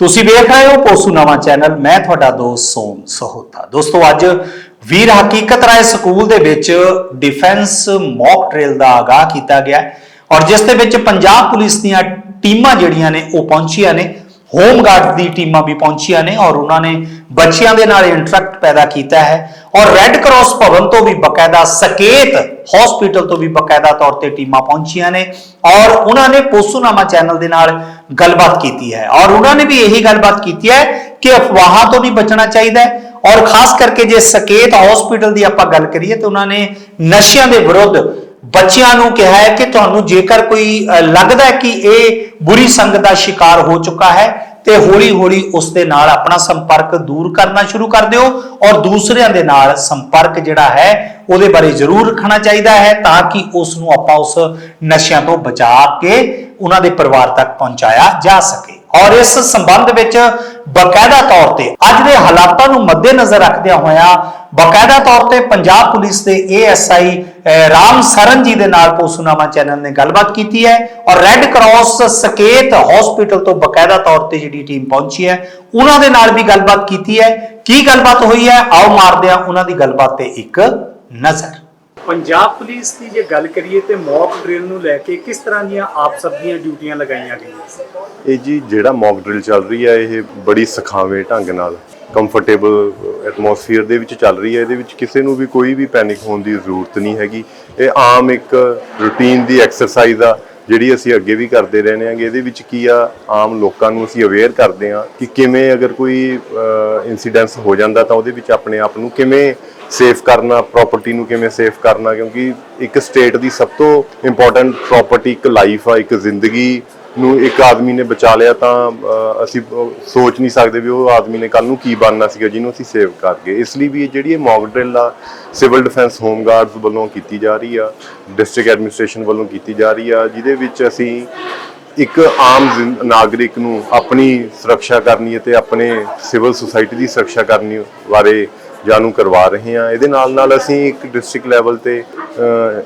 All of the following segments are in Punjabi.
ਤੁਸੀਂ ਵੇਖ ਰਹੇ ਹੋ ਪੋਸੂ ਨਵਾਂ ਚੈਨਲ, ਮੈਂ ਤੁਹਾਡਾ ਦੋਸਤ ਸੋਮ ਸਹੋਤਾ। ਦੋਸਤੋ, ਅੱਜ ਵੀਰ ਹਕੀਕਤ ਰਾਏ ਸਕੂਲ ਦੇ ਵਿੱਚ ਡਿਫੈਂਸ ਮੌਕ ਡਰਿਲ ਦਾ ਆਗਾਹ ਕੀਤਾ ਗਿਆ ਔਰ ਜਿਸ ਦੇ ਵਿੱਚ ਪੰਜਾਬ ਪੁਲਿਸ ਦੀਆਂ ਟੀਮਾਂ ਜਿਹੜੀਆਂ ਨੇ, ਉਹ ਪਹੁੰਚੀਆਂ ਨੇ। ਹੋਮ ਗਾਰਡ ਦੀ ਟੀਮਾਂ ਵੀ ਪਹੁੰਚੀਆਂ ਨੇ ਔਰ ਉਹਨਾਂ ਨੇ ਬੱਚਿਆਂ ਦੇ ਨਾਲ ਇੰਟਰੈਕਟ ਪੈਦਾ ਕੀਤਾ ਹੈ ਔਰ ਰੈੱਡ ਕਰਾਸ ਭਵਨ ਤੋਂ ਵੀ ਬਕਾਇਦਾ ਸਕੇਤ ਹਸਪੀਟਲ ਤੋਂ ਵੀ ਬਕਾਇਦਾ ਤੌਰ ਤੇ ਟੀਮਾਂ ਪਹੁੰਚੀਆਂ ਨੇ ਔਰ ਉਹਨਾਂ ਨੇ ਪੋਸੂਨਾਮਾ ਚੈਨਲ ਦੇ ਨਾਲ ਗੱਲਬਾਤ ਕੀਤੀ ਹੈ ਔਰ ਉਹਨਾਂ ਨੇ ਵੀ ਇਹੀ ਗੱਲਬਾਤ ਕੀਤੀ ਹੈ ਕਿ ਅਫਵਾਹਾਂ ਤੋਂ ਨਹੀਂ ਬਚਣਾ ਚਾਹੀਦਾ ਹੈ ਔਰ ਖਾਸ ਕਰਕੇ ਜੇ ਸਕੇਤ ਹਸਪੀਟਲ ਦੀ ਆਪਾਂ ਗੱਲ ਕਰੀਏ ਤਾਂ ਉਹਨਾਂ ਨੇ ਨਸ਼ਿਆਂ ਦੇ ਵਿਰੁੱਧ ਬੱਚਿਆਂ ਨੂੰ ਕਿਹਾ ਹੈ ਕਿ ਤੁਹਾਨੂੰ ਜੇਕਰ ਕੋਈ ਲੱਗਦਾ ਹੈ ਕਿ ਇਹ ਬੁਰੀ ਸੰਗਤ ਦਾ ਸ਼ਿਕਾਰ ਹੋ ਚੁੱਕਾ ਹੈ, ਤੇ ਹੌਲੀ-ਹੌਲੀ ਉਸ ਦੇ ਨਾਲ ਆਪਣਾ ਸੰਪਰਕ ਦੂਰ ਕਰਨਾ ਸ਼ੁਰੂ ਕਰ ਦਿਓ ਔਰ ਦੂਸਰਿਆਂ ਦੇ ਨਾਲ ਸੰਪਰਕ ਜਿਹੜਾ ਹੈ, ਉਹਦੇ ਬਾਰੇ ਜ਼ਰੂਰ ਰੱਖਣਾ ਚਾਹੀਦਾ ਹੈ ਤਾਂ ਕਿ ਉਸ ਨੂੰ ਆਪਾਂ ਉਸ ਨਸ਼ਿਆਂ ਤੋਂ ਬਚਾ ਕੇ ਉਹਨਾਂ ਦੇ ਪਰਿਵਾਰ ਤੱਕ ਪਹੁੰਚਾਇਆ ਜਾ ਸਕੇ। ਔਰ ਇਸ ਸੰਬੰਧ ਵਿੱਚ ਬਕਾਇਦਾ ਤੌਰ ਤੇ ਅੱਜ ਦੇ ਹਾਲਾਤਾਂ ਨੂੰ ਮੱਦੇਨਜ਼ਰ ਰੱਖਦਿਆਂ ਹੋਇਆਂ ਬਕਾਇਦਾ ਤੌਰ ਤੇ ਪੰਜਾਬ ਪੁਲਿਸ ਦੇ ਏਐਸਆਈ ਰਾਮ ਸਰਨ ਜੀ ਦੇ ਨਾਲ ਪੋਸੂਨਾਮਾ ਚੈਨਲ ਨੇ ਗੱਲਬਾਤ ਕੀਤੀ ਹੈ ਔਰ ਰੈੱਡ ਕਰਾਸ ਸਕੇਤ ਹਸਪੀਟਲ ਤੋਂ ਬਕਾਇਦਾ ਤੌਰ ਤੇ ਜਿਹੜੀ ਟੀਮ ਪਹੁੰਚੀ ਹੈ, ਉਹਨਾਂ ਦੇ ਨਾਲ ਵੀ ਗੱਲਬਾਤ ਕੀਤੀ ਹੈ। ਕੀ ਗੱਲਬਾਤ ਹੋਈ ਹੈ? ਆਓ ਮਾਰਦੇ ਹਾਂ ਉਹਨਾਂ ਦੀ ਗੱਲਬਾਤ ਤੇ ਇੱਕ ਨਜ਼ਰ। ਪੰਜਾਬ ਪੁਲਿਸ ਦੀ ਜੇ ਗੱਲ ਕਰੀਏ ਤੇ ਮੌਕ ਡਰਿਲ ਨੂੰ ਲੈ ਕੇ ਕਿਸ ਤਰ੍ਹਾਂ ਦੀਆਂ ਆਪ ਸਭ ਦੀਆਂ ਡਿਊਟੀਆਂ ਲਗਾਈਆਂ ਗਈਆਂ? ਇਹ ਜੀ ਜਿਹੜਾ ਮੌਕ ਡਰਿਲ ਚੱਲ ਰਹੀ ਹੈ ਇਹ ਬੜੀ ਸਖਾਵੇਂ ਢੰਗ ਨਾਲ ਕੰਫਰਟੇਬਲ ਐਟਮੋਸਫੀਅਰ ਦੇ ਵਿੱਚ ਚੱਲ ਰਹੀ ਹੈ ਇਹਦੇ ਵਿੱਚ ਕਿਸੇ ਨੂੰ ਵੀ ਕੋਈ ਵੀ ਪੈਨਿਕ ਹੋਣ ਦੀ ਜ਼ਰੂਰਤ ਨਹੀਂ ਹੈਗੀ। ਇਹ ਆਮ ਇੱਕ ਰੂਟੀਨ ਦੀ ਐਕਸਰਸਾਈਜ਼ ਆ, ਜਿਹੜੀ ਅਸੀਂ ਅੱਗੇ ਵੀ ਕਰਦੇ ਰਹਿੰਦੇ ਹਾਂਗੇ। ਇਹਦੇ ਵਿੱਚ ਕੀ ਆ, ਆਮ ਲੋਕਾਂ ਨੂੰ ਅਸੀਂ ਅਵੇਅਰ ਕਰਦੇ ਹਾਂ ਕਿ ਕਿਵੇਂ ਅਗਰ ਕੋਈ ਇਨਸੀਡੈਂਸ ਹੋ ਜਾਂਦਾ ਤਾਂ ਉਹਦੇ ਵਿੱਚ ਆਪਣੇ ਆਪ ਨੂੰ ਕਿਵੇਂ ਸੇਫ ਕਰਨਾ ਪ੍ਰਾਪਰਟੀ ਨੂੰ ਕਿਵੇਂ ਸੇਫ ਕਰਨਾ, ਕਿਉਂਕਿ ਇੱਕ ਸਟੇਟ ਦੀ ਸਭ ਤੋਂ ਇੰਪੋਰਟੈਂਟ ਪ੍ਰਾਪਰਟੀ ਇੱਕ ਲਾਈਫ ਆ, ਇੱਕ ਜ਼ਿੰਦਗੀ ਨੂੰ ਇੱਕ ਆਦਮੀ ਨੇ ਬਚਾ ਲਿਆ ਤਾਂ ਅਸੀਂ ਸੋਚ ਨਹੀਂ ਸਕਦੇ ਵੀ ਉਹ ਆਦਮੀ ਨੇ ਕੱਲ ਨੂੰ ਕੀ ਬਣਨਾ ਸੀਗਾ ਜਿਹਨੂੰ ਅਸੀਂ ਸੇਵ ਕਰ ਗਏ। ਇਸ ਲਈ ਵੀ ਇਹ ਜਿਹੜੀ ਇਹ ਮੌਕ ਡਰਿਲ ਆ ਸਿਵਲ ਡਿਫੈਂਸ ਹੋਮ ਗਾਰਡਸ ਵੱਲੋਂ ਕੀਤੀ ਜਾ ਰਹੀ ਆ ਡਿਸਟ੍ਰਿਕਟ ਐਡਮਿਨਿਸਟ੍ਰੇਸ਼ਨ ਵੱਲੋਂ ਕੀਤੀ ਜਾ ਰਹੀ ਆ, ਜਿਹਦੇ ਵਿੱਚ ਅਸੀਂ ਇੱਕ ਆਮ ਜ਼ਿੰ- ਨਾਗਰਿਕ ਨੂੰ ਆਪਣੀ ਸੁਰੱਖਿਆ ਕਰਨੀ ਅਤੇ ਆਪਣੇ ਸਿਵਲ ਸੁਸਾਇਟੀ ਦੀ ਸੁਰੱਖਿਆ ਕਰਨੀ ਬਾਰੇ ਜਾਣੂ ਕਰਵਾ ਰਹੇ ਹਾਂ ਇਹਦੇ ਨਾਲ ਨਾਲ ਅਸੀਂ ਇੱਕ ਡਿਸਟ੍ਰਿਕਟ ਲੈਵਲ ਤੇ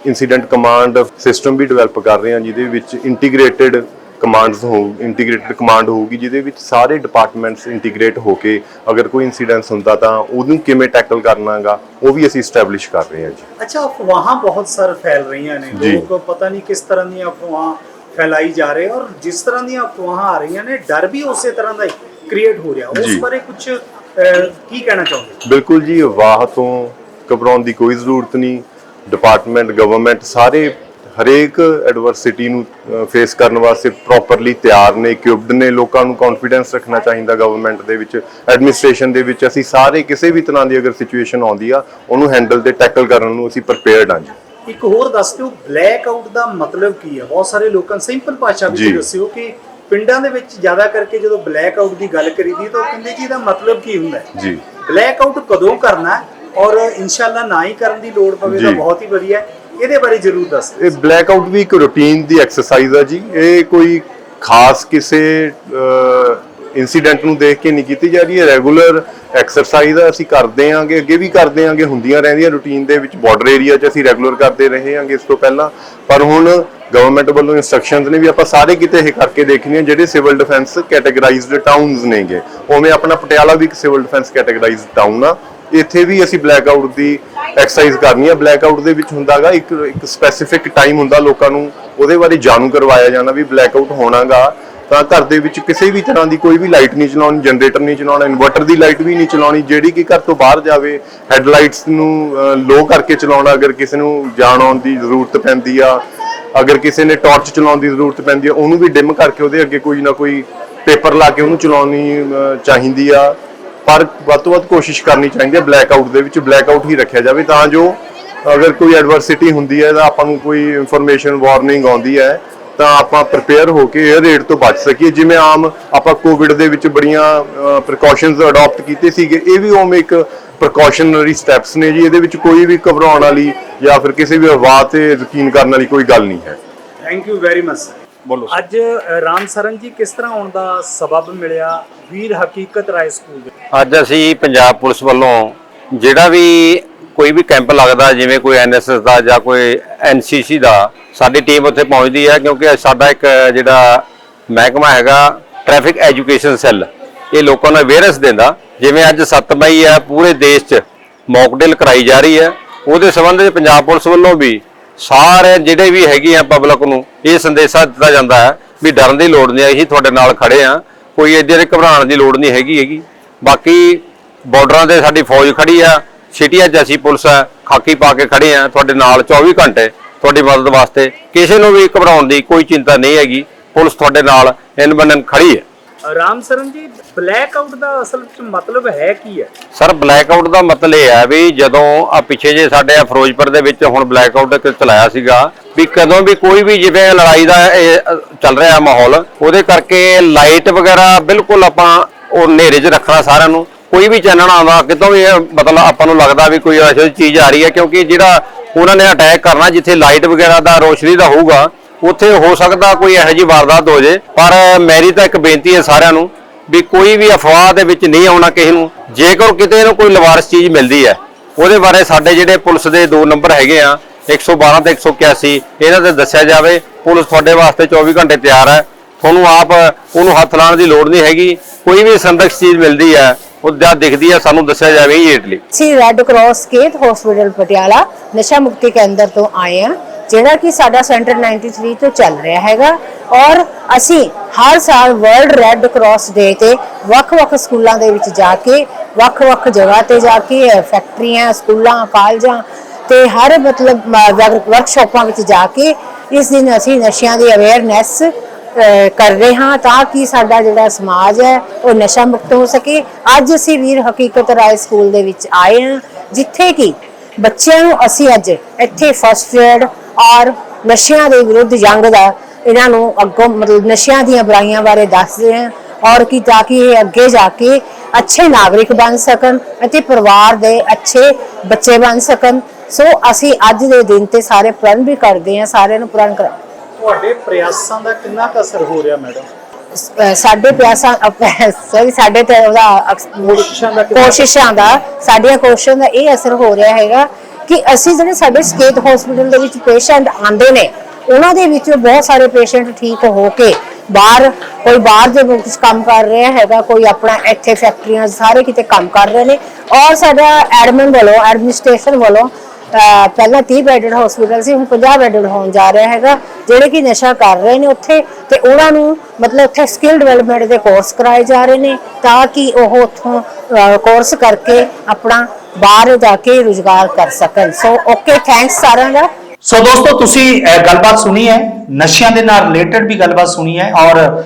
ਇਨਸੀਡੈਂਟ ਕਮਾਂਡ ਸਿਸਟਮ ਵੀ ਡਿਵੈਲਪ ਕਰ ਰਹੇ ਹਾਂ ਜਿਹਦੇ ਵਿੱਚ ਇੰਟੀਗ੍ਰੇਟਿਡ ਕਮਾਂਡਸ ਹੋ ਇੰਟੀਗ੍ਰੇਟਿਡ ਕਮਾਂਡ ਹੋਊਗੀ ਜਿਹਦੇ ਵਿੱਚ ਸਾਰੇ ਡਿਪਾਰਟਮੈਂਟਸ ਇੰਟੀਗ੍ਰੇਟ ਹੋ ਕੇ ਅਗਰ ਕੋਈ ਇਨਸੀਡੈਂਸ ਹੁੰਦਾ ਤਾਂ ਉਹਨੂੰ ਕਿਵੇਂ ਟੈਕਲ ਕਰਨਾਗਾ ਉਹ ਵੀ ਅਸੀਂ ਸਟੈਬਲਿਸ਼ ਕਰ ਰਹੇ ਹਾਂ ਜੀ ਅੱਛਾ ਅਫਵਾਹਾਂ ਬਹੁਤ ਸਾਰ ਫੈਲ ਰਹੀਆਂ ਨੇ। ਲੋਕ ਪਤਾ ਨਹੀਂ ਕਿਸ ਤਰ੍ਹਾਂ ਦੀਆਂ ਅਫਵਾਹਾਂ ਫੈਲਾਈ ਜਾ ਰਹੇ ਔਰ ਜਿਸ ਤਰ੍ਹਾਂ ਦੀਆਂ ਅਫਵਾਹਾਂ ਆ ਰਹੀਆਂ ਨੇ ਡਰ ਵੀ ਉਸੇ ਤਰ੍ਹਾਂ ਦਾ ਹੀ ਕ੍ਰੀਏਟ ਹੋ ਰਿਹਾ ਉਸ। ਬਾਰੇ ਕੁਝ ਕੀ ਕਹਿਣਾ ਚਾਹੋਗੇ? ਬਿਲਕੁਲ ਜੀ ਵਾਹ ਤੋਂ ਘਬਰਾਉਣ ਦੀ ਕੋਈ ਜ਼ਰੂਰਤ ਨਹੀਂ। ਡਿਪਾਰਟਮੈਂਟ ਗਵਰਨਮੈਂਟ ਸਾਰੇ ਹਰੇਕ ਐਡਵਰਸਿਟੀ ਨੂੰ ਫੇਸ ਕਰਨ ਵਾਸਤੇ ਪ੍ਰੋਪਰਲੀ ਤਿਆਰ ਨੇ ਇਕਵਿਪਡ ਨੇ। ਲੋਕਾਂ ਨੂੰ ਕੌਨਫੀਡੈਂਸ ਰੱਖਣਾ ਚਾਹੀਦਾ ਗਵਰਨਮੈਂਟ ਦੇ ਵਿੱਚ। ਐਡਮਿਨਿਸਟ੍ਰੇਸ਼ਨ ਦੇ ਵਿੱਚ ਅਸੀਂ ਸਾਰੇ ਕਿਸੇ ਵੀ ਤਰ੍ਹਾਂ ਦੀ ਅਗਰ ਸਿਚੁਏਸ਼ਨ ਆਉਂਦੀ ਆ ਉਹਨੂੰ ਹੈਂਡਲ ਤੇ ਟੈਕਲ ਕਰਨ ਨੂੰ ਅਸੀਂ ਪ੍ਰਪੇਅਰਡ ਹਾਂ ਜੀ। ਇੱਕ ਹੋਰ ਦੱਸ ਦਿਓ ਬਲੈਕ ਆਊਟ ਦਾ ਮਤਲਬ ਕੀ ਹੈ ਬਹੁਤ ਸਾਰੇ ਲੋਕਾਂ ਸਿੰਪਲ ਭਾਸ਼ਾ ਵਿੱਚ। ਦੱਸਿਓ ਕਿ ਪਿੰਡਾਂ ਦੇ ਵਿੱਚ ਜ਼ਿਆਦਾ ਕਰਕੇ ਜਦੋਂ ਬਲੈਕ ਆਊਟ ਦੀ ਗੱਲ ਕਰੀਦੀ ਤਾਂ ਉਹ ਕਹਿੰਦੇ ਜੀ ਇਹਦਾ ਮਤਲਬ ਕੀ ਹੁੰਦਾ ਹੈ? ਜੀ। ਬਲੈਕ ਆਊਟ ਕਦੋਂ ਕਰਨਾ ਹੈ? ਔਰ ਇਨਸ਼ਾਅੱਲਾ ਨਾ ਹੀ ਕਰਨ ਦੀ ਲੋੜ ਪਵੇ ਤਾਂ। ਬਹੁਤ ਹੀ ਵਧੀਆ ਹੈ। ਇਹਦੇ ਬਾਰੇ ਜ਼ਰੂਰ ਦੱਸ ਦਿਓ। ਇਹ ਬਲੈਕ ਆਊਟ ਵੀ ਇੱਕ ਰੂਟੀਨ ਦੀ ਐਕਸਰਸਾਈਜ਼ ਆ ਜੀ। ਇਹ ਕੋਈ ਖਾਸ ਕਿਸੇ ਇਨਸੀਡੈਂਟ ਨੂੰ ਦੇਖ ਕੇ ਨਹੀਂ ਕੀਤੀ ਜਾ ਰਹੀ। ਹੈ ਰੈਗੂਲਰ ਐਕਸਰਸਾਈਜ਼ ਆ ਅਸੀਂ ਕਰਦੇ ਆਂਗੇ ਅੱਗੇ ਵੀ ਕਰਦੇ ਆਂਗੇ ਹੁੰਦੀਆਂ ਰਹਿੰਦੀਆਂ ਰੂਟੀਨ ਦੇ ਵਿੱਚ ਬਾਰਡਰ ਏਰੀਆ 'ਚ ਅਸੀਂ ਰੈਗੂਲਰ ਕਰਦੇ ਰਹੇ ਆਂਗੇ ਇਸ ਤੋਂ ਪਹਿਲਾਂ। ਪਰ ਹੁਣ ਗਵਰਨਮੈਂਟ ਵੱਲੋਂ ਇਨਸਟਰਕਸ਼ਨਸ ਨੇ ਵੀ ਆਪਾਂ ਸਾਰੇ ਕਿਤੇ ਇਹ ਕਰਕੇ ਦੇਖਣੀ ਹੈ ਜਿਹੜੇ ਸਿਵਲ ਡਿਫੈਂਸ ਕੈਟਾਗਰਾਈਜ਼ਡ ਟਾਊਨਸ ਨੇਗੇ। ਉਵੇਂ ਆਪਣਾ ਪਟਿਆਲਾ ਵੀ ਇੱਕ ਸਿਵਲ ਡਿਫੈਂਸ ਕੈਟਾਗਰਾਈਜ਼ਡ ਟਾਊਨ ਆ। ਇੱਥੇ ਵੀ ਅਸੀਂ ਬਲੈਕ ਆਊਟ ਦੀ ਐਕਸਰਸਾਈਜ਼ ਕਰਨੀ ਆ। ਬਲੈਕ ਆਊਟ ਦੇ ਵਿੱਚ ਹੁੰਦਾਗਾ, ਇੱਕ ਇੱਕ ਸਪੈਸੀਫਿਕ ਟਾਈਮ ਹੁੰਦਾ ਲੋਕਾਂ ਨੂੰ, ਉਹਦੇ ਬਾਰੇ ਜਾਣੂ ਕਰਵਾਇਆ ਜਾਣਾ ਵੀ ਬਲੈਕ ਆਊਟ ਹੋਣਾਗਾ। ਤਾਂ ਘਰ ਦੇ ਵਿੱਚ ਕਿਸੇ ਵੀ ਤਰ੍ਹਾਂ ਦੀ ਕੋਈ ਵੀ ਲਾਈਟ ਨਹੀਂ ਚਲਾਉਣੀ, ਜਨਰੇਟਰ ਨਹੀਂ ਚਲਾਉਣਾ, ਇਨਵਰਟਰ ਦੀ ਲਾਈਟ ਵੀ ਨਹੀਂ ਚਲਾਉਣੀ, ਜਿਹੜੀ ਕਿ ਘਰ ਤੋਂ ਬਾਹਰ ਜਾਵੇ, ਹੈਡਲਾਈਟਸ ਨੂੰ ਲੋ ਕਰਕੇ ਚਲਾਉਣਾ, ਅਗਰ ਕਿਸੇ ਨੂੰ ਜਾਣ ਆਉਣ ਦੀ ਜ਼ਰੂਰਤ ਪੈਂਦੀ ਆ, ਅਗਰ ਕਿਸੇ ਨੇ ਟਾਰਚ ਚਲਾਉਣ ਦੀ ਜ਼ਰੂਰਤ ਪੈਂਦੀ ਆ, ਉਹਨੂੰ ਵੀ ਡਿਮ ਕਰਕੇ ਉਹਦੇ ਅੱਗੇ ਕੋਈ ਨਾ ਕੋਈ ਪੇਪਰ ਲਾ ਕੇ ਉਹਨੂੰ ਚਲਾਉਣੀ ਚਾਹੀਦੀ ਆ। ਪਰ ਵੱਧ ਤੋਂ ਵੱਧ ਕੋਸ਼ਿਸ਼ ਕਰਨੀ ਚਾਹੀਦੀ ਹੈ ਬਲੈਕ ਆਊਟ ਦੇ ਵਿੱਚ ਬਲੈਕ ਆਊਟ ਹੀ ਰੱਖਿਆ ਜਾਵੇ, ਤਾਂ ਜੋ ਅਗਰ ਕੋਈ ਐਡਵਰਸਿਟੀ ਹੁੰਦੀ ਹੈ, ਤਾਂ ਆਪਾਂ ਨੂੰ ਕੋਈ ਇਨਫੋਰਮੇਸ਼ਨ ਵਾਰਨਿੰਗ ਆਉਂਦੀ ਹੈ ਤਾਂ ਆਪਾਂ ਪ੍ਰਿਪੇਅਰ ਹੋ ਕੇ ਇਹ ਰੇਟ ਤੋਂ ਬਚ ਸਕੀਏ। ਜਿਵੇਂ ਆਮ ਆਪਾਂ ਕੋਵਿਡ ਦੇ ਵਿੱਚ ਬੜੀਆਂ ਪ੍ਰੀਕਾਸ਼ਨਸ ਅਡਾਪਟ ਕੀਤੇ ਸੀਗੇ ਇਹ ਵੀ ਉਵੇਂ ਇੱਕ ਪ੍ਰੀਕਾਸ਼ਨਰੀ ਸਟੈਪਸ ਨੇ ਜੀ। ਇਹਦੇ ਵਿੱਚ ਕੋਈ ਵੀ ਘਬਰਾਉਣ ਵਾਲੀ ਜਾਂ ਫਿਰ ਕਿਸੇ ਵੀ ਅਫਵਾਹ ਤੇ ਯਕੀਨ ਕਰਨ ਵਾਲੀ ਕੋਈ ਗੱਲ ਨਹੀਂ ਹੈ। ਥੈਂਕ ਯੂ ਵੈਰੀ ਮਚ ਬੋਲੋ ਅੱਜ ਰਾਮ ਸਰਨ ਜੀ ਕਿਸ ਤਰ੍ਹਾਂ ਆਉਣ ਦਾ ਸਬਬ ਮਿਲਿਆ ਵੀਰ ਹਕੀਕਤ ਰਾਏ ਸਕੂਲ ਦੇ? ਅੱਜ ਅਸੀਂ ਪੰਜਾਬ ਪੁਲਿਸ ਵੱਲੋਂ ਜਿਹੜਾ ਵੀ ਕੋਈ ਵੀ ਕੈਂਪ ਲੱਗਦਾ, ਜਿਵੇਂ ਕੋਈ ਐਨਐਸਐਸ ਦਾ ਜਾਂ ਕੋਈ ਐਨਸੀਸੀ ਦਾ, ਸਾਡੀ ਟੀਮ ਉੱਥੇ ਪਹੁੰਚਦੀ ਹੈ ਕਿਉਂਕਿ ਸਾਡਾ ਇੱਕ ਜਿਹੜਾ ਮਹਿਕਮਾ ਹੈਗਾ ਟ੍ਰੈਫਿਕ ਐਜੂਕੇਸ਼ਨ ਸੈੱਲ ਇਹ ਲੋਕਾਂ ਨੂੰ ਅਵੇਅਰਨੈਸ ਦਿੰਦਾ, ਜਿਵੇਂ ਅੱਜ 7 ਮਈ ਹੈ, ਪੂਰੇ ਦੇਸ਼ 'ਚ ਮੌਕ ਡਰਿਲ ਕਰਾਈ ਜਾ ਰਹੀ ਹੈ। ਉਹਦੇ ਸੰਬੰਧ ਵਿੱਚ ਪੰਜਾਬ ਪੁਲਿਸ ਵੱਲੋਂ ਵੀ ਸਾਰੇ ਜਿਹੜੇ ਵੀ ਹੈਗੇ ਆ ਪਬਲਿਕ ਨੂੰ ਇਹ ਸੰਦੇਸ਼ਾ ਦਿੱਤਾ ਜਾਂਦਾ ਹੈ ਵੀ ਡਰਨ ਦੀ ਲੋੜ ਨਹੀਂ, ਅਸੀਂ ਤੁਹਾਡੇ ਨਾਲ ਖੜੇ ਆ ਕੋਈ ਇੱਧਰ ਦੇ ਘਬਰਾਉਣ ਦੀ ਲੋੜ ਨਹੀਂ ਹੈਗੀ ਹੈਗੀ। ਬਾਕੀ ਬਾਰਡਰਾਂ ਤੇ ਸਾਡੀ ਫੌਜ ਖੜੀ ਆ। ਸਿਟੀਆਂ 'ਚ ਅਸੀਂ ਪੁਲਿਸ ਆ ਖਾਕੀ ਪਾ ਕੇ ਖੜੇ ਆ ਤੁਹਾਡੇ ਨਾਲ 24 ਘੰਟੇ ਤੁਹਾਡੀ ਮਦਦ ਵਾਸਤੇ ਕਿਸੇ ਨੂੰ ਵੀ ਘਬਰਾਉਣ ਦੀ ਕੋਈ ਚਿੰਤਾ ਨਹੀਂ ਹੈਗੀ। ਪੁਲਿਸ ਤੁਹਾਡੇ ਨਾਲ ਇਨ ਬੰਨਨ ਖੜੀ ਹੈ। ਰਾਮ ਸਰਨ ਜੀ ਬਲੈਕ ਆਊਟ ਦਾ ਅਸਲ ਵਿੱਚ ਮਤਲਬ ਹੈ ਕੀ ਹੈ? ਸਰ ਬਲੈਕ ਆਊਟ ਦਾ ਮਤਲਬ ਇਹ ਹੈ ਵੀ ਜਦੋਂ ਆ ਪਿੱਛੇ ਜੇ ਸਾਡੇ ਆ ਫਿਰੋਜ਼ਪੁਰ ਦੇ ਵਿੱਚ ਹੁਣ ਬਲੈਕ ਆਊਟ ਇੱਕ ਚਲਾਇਆ ਸੀਗਾ ਵੀ ਕਦੋਂ ਵੀ ਕੋਈ ਵੀ ਜਿਵੇਂ ਲੜਾਈ ਦਾ ਚੱਲ ਰਿਹਾ ਮਾਹੌਲ ਉਹਦੇ ਕਰਕੇ ਲਾਈਟ ਵਗੈਰਾ ਬਿਲਕੁਲ ਆਪਾਂ ਉਹ ਹਨੇਰੇ 'ਚ ਰੱਖਣਾ ਸਾਰਿਆਂ ਨੂੰ। ਕੋਈ ਵੀ ਚੈਨਲ ਆਉਂਦਾ, ਕਿਤੋਂ ਵੀ ਇਹ ਮਤਲਬ ਆਪਾਂ ਨੂੰ ਲੱਗਦਾ ਵੀ ਕੋਈ ਐਸੀ ਚੀਜ਼ ਆ ਰਹੀ ਹੈ, ਕਿਉਂਕਿ ਜਿਹੜਾ ਉਹਨਾਂ ਨੇ ਅਟੈਕ ਕਰਨਾ, ਜਿੱਥੇ ਲਾਈਟ ਵਗੈਰਾ ਦਾ, ਰੋਸ਼ਨੀ ਦਾ ਹੋਊਗਾ, ਉੱਥੇ ਹੋ ਸਕਦਾ ਕੋਈ ਇਹੋ ਜਿਹੀ ਵਾਰਦਾਤ ਹੋ ਜੇ। ਪਰ ਮੇਰੀ ਤਾਂ ਇੱਕ ਬੇਨਤੀ ਹੈ ਸਾਰਿਆਂ ਨੂੰ ਵੀ ਕੋਈ ਵੀ ਅਫਵਾਹ ਦੇ ਵਿੱਚ ਨਹੀਂ ਆਉਣਾ ਕਿਸੇ ਨੂੰ। ਜੇਕਰ ਕਿਤੇ ਨੂੰ ਕੋਈ ਲਵਾਰਸ ਚੀਜ਼ ਮਿਲਦੀ ਹੈ, ਉਹਦੇ ਬਾਰੇ ਸਾਡੇ ਜਿਹੜੇ ਪੁਲਿਸ ਦੇ ਦੋ ਨੰਬਰ ਹੈਗੇ ਆ 112 ਤੇ 181 ਇਹਨਾਂ ਤੇ ਦੱਸਿਆ ਜਾਵੇ, ਪੁਲਿਸ ਤੁਹਾਡੇ ਵਾਸਤੇ 24 ਘੰਟੇ ਤਿਆਰ ਹੈ। ਤੁਹਾਨੂੰ ਆਪ ਉਹਨੂੰ ਹੱਥ ਲਾਉਣ ਦੀ ਲੋੜ ਨਹੀਂ ਹੈਗੀ। ਕੋਈ ਵੀ ਸੰਦਕ ਚੀਜ਼ ਮਿਲਦੀ ਹੈ ਉਹ ਜਦ ਦਿਖਦੀ ਹੈ ਸਾਨੂੰ ਦੱਸਿਆ ਜਾਵੇ ਇਮੀਡੀਏਟਲੀ ਅਸੀਂ ਰੈੱਡ ਕਰਾਸ ਕੇਤ ਹਸਪੀਟਲ ਪਟਿਆਲਾ ਨਸ਼ਾ ਮੁਕਤੀ ਕੇਂਦਰ ਤੋਂ ਆਏ ਹਾਂ, ਜਿਹੜਾ ਕਿ ਸਾਡਾ ਸੈਂਟਰ 93 ਤੋਂ ਚੱਲ ਰਿਹਾ ਹੈਗਾ। ਔਰ ਅਸੀਂ ਹਰ ਸਾਲ ਵਰਲਡ ਰੈੱਡ ਕਰਾਸ ਡੇ ਤੇ ਵੱਖ-ਵੱਖ ਸਕੂਲਾਂ ਦੇ ਵਿੱਚ ਜਾ ਕੇ, ਵੱਖ-ਵੱਖ ਜਗ੍ਹਾ ਤੇ ਜਾ ਕੇ ਫੈਕਟਰੀਆਂ ਸਕੂਲਾਂ, ਕਾਲਜਾਂ ਤੇ ਹਰ ਮਤਲਬ ਵਰਕਸ਼ਾਪਾਂ ਵਿੱਚ ਜਾ ਕੇ ਇਸ ਦਿਨ ਅਸੀਂ ਨਸ਼ਿਆਂ ਦੀ ਅਵੇਅਰਨੈਸ ਕਰ ਰਹੇ ਹਾਂ ਤਾਂ ਕਿ ਸਾਡਾ ਜਿਹੜਾ ਸਮਾਜ ਹੈ, ਉਹ ਨਸ਼ਾ ਮੁਕਤ ਹੋ ਸਕੇ। ਅੱਜ ਅਸੀਂ ਵੀਰ ਹਕੀਕਤ ਰਾਏ ਸਕੂਲ ਦੇ ਵਿੱਚ ਆਏ ਹਾਂ, ਜਿੱਥੇ ਕਿ ਬੱਚਿਆਂ ਨੂੰ ਅਸੀਂ ਅੱਜ ਇੱਥੇ ਫਸਟ ਏਡ ਔਰ ਨਸ਼ਿਆਂ ਦੇ ਵਿਰੁੱਧ ਜੰਗ ਦਾ ਇਹਨਾਂ ਨੂੰ ਅੱਗੋਂ ਮਤਲਬ ਨਸ਼ਿਆਂ ਦੀਆਂ ਬੁਰਾਈਆਂ ਬਾਰੇ ਦੱਸਦੇ ਹਾਂ ਔਰ ਕਿ ਤਾਂ ਕਿ ਇਹ ਅੱਗੇ ਜਾ ਕੇ ਅੱਛੇ ਨਾਗਰਿਕ ਬਣ ਸਕਣ ਅਤੇ ਪਰਿਵਾਰ ਦੇ ਅੱਛੇ ਬੱਚੇ ਬਣ ਸਕਣ। ਸੋ ਅਸੀਂ ਅੱਜ ਦੇ ਦਿਨ ਤੇ ਸਾਰੇ ਪ੍ਰਣ ਵੀ ਕਰਦੇ ਹਾਂ, ਸਾਰਿਆਂ ਨੂੰ ਪ੍ਰਣ ਕਰਾ ਤੁਹਾਡੇ ਪ੍ਰਯਾਸਾਂ ਦਾ ਕਿੰਨਾ ਕੁ ਅਸਰ ਹੋ ਰਿਹਾ ਮੈਡਮ? ਅਹ ਸਾਡੇ ਪਿਆਸਾਂ ਸੌਰੀ ਸਾਡੇ ਤੇ ਉਹਦਾ ਅਕਸ- ਕੋਸ਼ਿਸ਼ਾਂ ਦਾ ਕਿੰਨਾ- ਕੋਸ਼ਿਸ਼ਾਂ ਦਾ ਸਾਡੀਆਂ ਕੋਸ਼ਿਸ਼ਾਂ ਦਾ ਇਹ ਅਸਰ ਹੋ ਰਿਹਾ ਹੈਗਾ ਕਿ ਅਸੀਂ ਜਿਹੜੇ ਸਾਡੇ ਸਕੇਤ ਹਸਪੀਟਲ ਦੇ ਵਿੱਚ ਪੇਸ਼ੈਂਟ ਆਉਂਦੇ ਨੇ ਉਹਨਾਂ ਦੇ ਵਿੱਚੋਂ ਬਹੁਤ ਸਾਰੇ ਪੇਸ਼ੈਂਟ ਠੀਕ ਹੋ ਕੇ ਬਾਹਰ ਕੋਈ ਬਾਹਰ ਦੇ ਮੁਲਕ 'ਚ ਕੰਮ ਕਰ ਰਿਹਾ ਹੈਗਾ ਕੋਈ ਆਪਣਾ ਇੱਥੇ ਫੈਕਟਰੀਆਂ 'ਚ ਸਾਰੇ ਕਿਤੇ ਕੰਮ ਕਰ ਰਹੇ ਨੇ ਔਰ ਸਾਡਾ ਐਡਮਿਨ ਵੱਲੋਂ ਐਡਮਿਨਿਸਟ੍ਰੇਸ਼ਨ ਵੱਲੋਂ ਪਹਿਲਾਂ 30 ਬੈੱਡਡ ਹਸਪੀਟਲ ਸੀ, ਹੁਣ 50 ਬੈੱਡਡ ਹੋਣ ਜਾ ਰਿਹਾ ਹੈਗਾ। ਜਿਹੜੇ ਕਿ ਨਸ਼ਾ ਕਰ ਰਹੇ ਨੇ ਉੱਥੇ ਤੇ ਉਹਨਾਂ ਨੂੰ ਮਤਲਬ ਉੱਥੇ ਸਕਿੱਲ ਡਿਵੈਲਪਮੈਂਟ ਦੇ ਕੋਰਸ ਕਰਾਏ ਜਾ ਰਹੇ ਨੇ ਤਾਂ ਕਿ ਉਹ ਉੱਥੋਂ ਕੋਰਸ ਕਰਕੇ ਆਪਣਾ ਬਾਹਰ ਜਾ ਕੇ ਰੁਜ਼ਗਾਰ ਕਰ ਸਕਣ। ਸੋ ਓਕੇ ਥੈਂਕਸ ਸਾਰਿਆਂ ਦਾ। ਸੋ ਦੋਸਤੋ, ਤੁਸੀਂ ਗੱਲਬਾਤ ਸੁਣੀ ਹੈ। ਨਸ਼ਿਆਂ ਦੇ ਨਾਲ ਰਿਲੇਟਡ ਵੀ ਗੱਲਬਾਤ ਸੁਣੀ ਹੈ। ਔਰ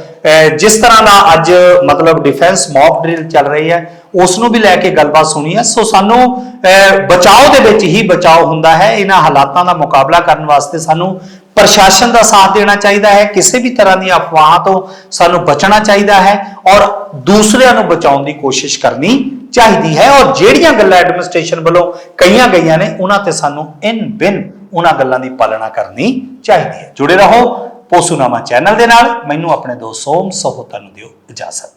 ਜਿਸ ਤਰ੍ਹਾਂ ਦਾ ਅੱਜ ਮਤਲਬ ਡਿਫੈਂਸ ਮੌਕ ਡਰਿਲ ਚੱਲ ਰਹੀ ਹੈ ਉਸ ਨੂੰ ਵੀ ਲੈ ਕੇ ਗੱਲਬਾਤ ਸੁਣੀ ਹੈ। ਸੋ ਸਾਨੂੰ ਅਹ, ਬਚਾਓ ਦੇ ਵਿੱਚ ਹੀ ਬਚਾਓ ਹੁੰਦਾ ਹੈ। ਇਹਨਾਂ ਹਾਲਾਤਾਂ ਦਾ ਮੁਕਾਬਲਾ ਕਰਨ ਵਾਸਤੇ ਸਾਨੂੰ ਪ੍ਰਸ਼ਾਸਨ ਦਾ ਸਾਥ ਦੇਣਾ ਚਾਹੀਦਾ ਹੈ। ਕਿਸੇ ਵੀ ਤਰ੍ਹਾਂ ਦੀਆਂ ਅਫਵਾਹਾਂ ਤੋਂ ਸਾਨੂੰ ਬਚਣਾ ਚਾਹੀਦਾ ਹੈ ਔਰ ਦੂਸਰਿਆਂ ਨੂੰ ਬਚਾਉਣ ਦੀ ਕੋਸ਼ਿਸ਼ ਕਰਨੀ ਚਾਹੀਦੀ ਹੈ। ਔਰ ਜਿਹੜੀਆਂ ਗੱਲਾਂ ਐਡਮਿਨਿਸਟ੍ਰੇਸ਼ਨ ਵੱਲੋਂ ਕਹੀਆਂ ਗਈਆਂ ਨੇ ਉਹਨਾਂ ਤੇ ਸਾਨੂੰ ਇਨ ਬਿਨ ਉਹਨਾਂ ਗੱਲਾਂ ਦੀ ਪਾਲਣਾ ਕਰਨੀ ਚਾਹੀਦੀ ਹੈ। ਜੁੜੇ ਰਹੋ ਪੋਸੂਨਾਮਾ ਚੈਨਲ ਦੇ ਨਾਲ। ਮੈਨੂੰ ਆਪਣੇ ਦੋਸਤ ਸੋਮ ਸਹੋਤਾ ਨੂੰ ਦਿਓ ਇਜਾਜ਼ਤ।